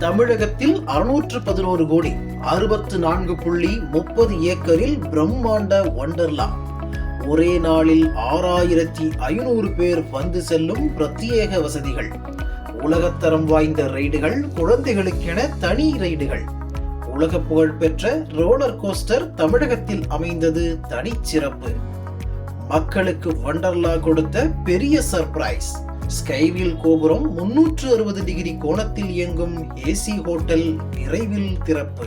தமிழகத்தில் அறுநூற்று பதினோரு கோடி அறுபத்து நான்கு புள்ளி முப்பது ஏக்கரில் பிரம்மாண்ட ஒண்டர்லா ஒரே நாளில் ஆறாயிரத்தி ஐநூறு பேர் வந்து செல்லும் பிரத்யேக வசதிகள். உலகத்தரம் வாய்ந்த ரைடுகள் குழந்தைகளுக்கென தனி ரைடுகள். உலக புகழ்பெற்ற ரோலர் கோஸ்டர் தமிழகத்தில் அமைந்தது தனிச்சிறப்பு. மக்களுக்கு வண்டர்லா கொடுத்த பெரிய சர்ப்ரைஸ். ஸ்கைவில் கோபுரம் முன்னூற்று அறுபது டிகிரி கோணத்தில் இயங்கும் ஏசி ஹோட்டல் விரைவில் திறப்பு.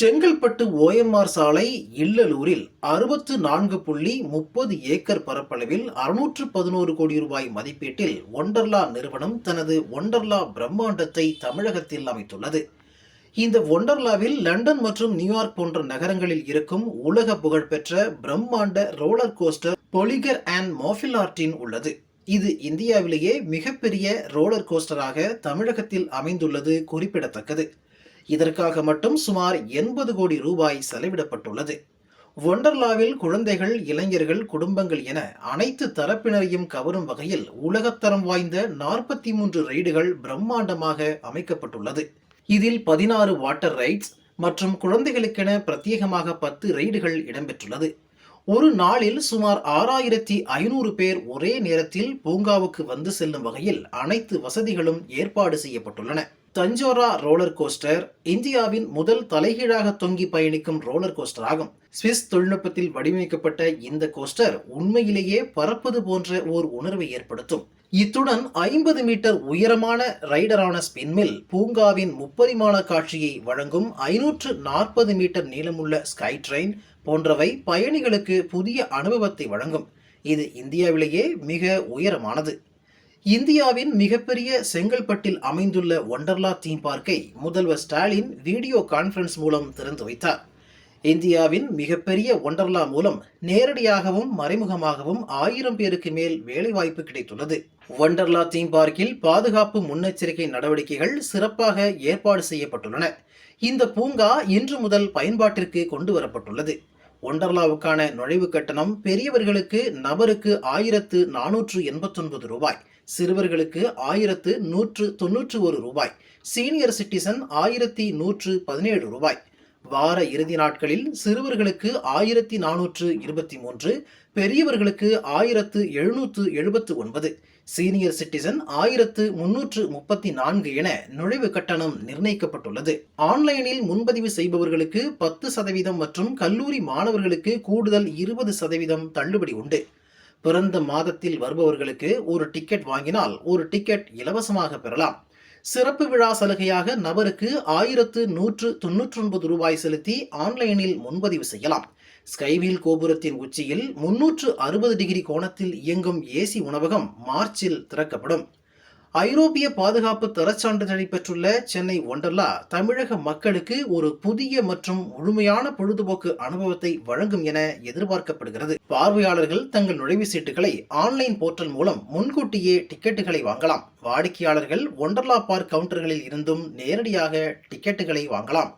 செங்கல்பட்டு ஓஎம்ஆர் சாலை இல்லலூரில் அறுபத்து நான்கு புள்ளி முப்பது ஏக்கர் பரப்பளவில் அறுநூற்று பதினோரு கோடி ரூபாய் மதிப்பீட்டில் ஒண்டர்லா நிறுவனம் தனது ஒண்டர்லா பிரம்மாண்டத்தை தமிழகத்தில் அமைத்துள்ளது. இந்த ஒண்டர்லாவில் லண்டன் மற்றும் நியூயார்க் போன்ற நகரங்களில் இருக்கும் உலக புகழ்பெற்ற பிரம்மாண்ட ரோலர் கோஸ்டர் பொலிகர் அண்ட் மோஃபிலார்டின் உள்ளது. இது இந்தியாவிலேயே மிகப்பெரிய ரோலர் கோஸ்டராக தமிழகத்தில் அமைந்துள்ளது குறிப்பிடத்தக்கது. இதற்காக மட்டும் சுமார் எண்பது கோடி ரூபாய் செலவிடப்பட்டுள்ளது. ஒண்டர்லாவில் குழந்தைகள் இளைஞர்கள் குடும்பங்கள் என அனைத்து தரப்பினரையும் கவரும் வகையில் உலகத்தரம் வாய்ந்த நாற்பத்தி மூன்று ரைடுகள் பிரம்மாண்டமாக அமைக்கப்பட்டுள்ளது. இதில் பதினாறு வாட்டர் ரைட்ஸ் மற்றும் குழந்தைகளுக்கென பிரத்யேகமாக பத்து ரைடுகள் இடம்பெற்றுள்ளது. ஒரு நாளில் சுமார் ஆறாயிரத்தி ஐநூறு பேர் ஒரே நேரத்தில் பூங்காவுக்கு வந்து செல்லும் வகையில் அனைத்து வசதிகளும் ஏற்பாடு செய்யப்பட்டுள்ளன. தஞ்சோரா ரோலர் கோஸ்டர் இந்தியாவின் முதல் தலைகீழாக தொங்கி பயணிக்கும் ரோலர் கோஸ்டர் ஆகும். சுவிஸ் தொழில்நுட்பத்தில் வடிவமைக்கப்பட்ட இந்த கோஸ்டர் உண்மையிலேயே பறப்பது போன்ற ஓர் உணர்வை ஏற்படுத்தும். இத்துடன் ஐம்பது மீட்டர் உயரமான ரைடரான ஸ்பின்மில் பூங்காவின் முப்பரிமாண காட்சியை வழங்கும் ஐநூற்று நாற்பது மீட்டர் நீளமுள்ள ஸ்கை ட்ரெயின் போன்றவை பயணிகளுக்கு புதிய அனுபவத்தை வழங்கும். இது இந்தியாவிலேயே மிக உயரமானது. இந்தியாவின் மிகப்பெரிய செங்கல்பட்டில் அமைந்துள்ள ஒண்டர்லா தீம் பார்க்கை முதல்வர் ஸ்டாலின் வீடியோ கான்ஃபரன்ஸ் மூலம் திறந்து வைத்தார். இந்தியாவின் மிகப்பெரிய ஒண்டர்லா மூலம் நேரடியாகவும் மறைமுகமாகவும் ஆயிரம் பேருக்கு மேல் வேலைவாய்ப்பு கிடைத்துள்ளது. ஒண்டர்லா தீம் பார்க்கில் பாதுகாப்பு முன்னெச்சரிக்கை நடவடிக்கைகள் சிறப்பாக ஏற்பாடு செய்யப்பட்டுள்ளன. இந்த பூங்கா இன்று முதல் பயன்பாட்டிற்கு கொண்டு வரப்பட்டுள்ளது. ஒண்டர்லாவுக்கான நுழைவு கட்டணம் பெரியவர்களுக்கு நபருக்கு ஆயிரத்து நானூற்று எண்பத்தொன்பது ரூபாய் சிறுவர்களுக்கு ஆயிரத்து நூற்று தொன்னூற்று ஒரு ரூபாய் சீனியர் சிட்டிசன் ஆயிரத்தி நூற்று பதினேழு ரூபாய் வார இறுதி நாட்களில் சிறுவர்களுக்கு ஆயிரத்தி நானூற்று இருபத்தி மூன்று பெரியவர்களுக்கு ஆயிரத்து எழுநூற்று எழுபத்து ஒன்பது சீனியர் சிட்டிசன் ஆயிரத்து முன்னூற்று முப்பத்தி நான்கு என நுழைவு கட்டணம் நிர்ணயிக்கப்பட்டுள்ளது. ஆன்லைனில் முன்பதிவு செய்பவர்களுக்கு பத்து சதவீதம் மற்றும் கல்லூரி மாணவர்களுக்கு கூடுதல் இருபது சதவீதம் தள்ளுபடி உண்டு. பிறந்த மாதத்தில் வருபவர்களுக்கு ஒரு டிக்கெட் வாங்கினால் ஒரு டிக்கெட் இலவசமாக பெறலாம். சிறப்பு விழா சலுகையாக நபருக்கு ஆயிரத்து நூற்று தொன்னூற்றி ஒன்பது ரூபாய் செலுத்தி ஆன்லைனில் முன்பதிவு செய்யலாம். ஸ்கைவீல் கோபுரத்தின் உச்சியில் முன்னூற்று அறுபது டிகிரி கோணத்தில் இயங்கும் ஏசி உணவகம் மார்ச்சில் திறக்கப்படும். ஐரோப்பிய பாதுகாப்பு தரச்சான்றிதழை பெற்றுள்ள சென்னை ஒண்டர்லா தமிழக மக்களுக்கு ஒரு புதிய மற்றும் முழுமையான பொழுதுபோக்கு அனுபவத்தை வழங்கும் என எதிர்பார்க்கப்படுகிறது. பார்வையாளர்கள் தங்கள் நுழைவு சீட்டுகளை ஆன்லைன் போர்ட்டல் மூலம் முன்கூட்டியே டிக்கெட்டுகளை வாங்கலாம். வாடிக்கையாளர்கள் ஒண்டர்லா பார்க் கவுண்டர்களில் இருந்தும் நேரடியாக டிக்கெட்டுகளை வாங்கலாம்.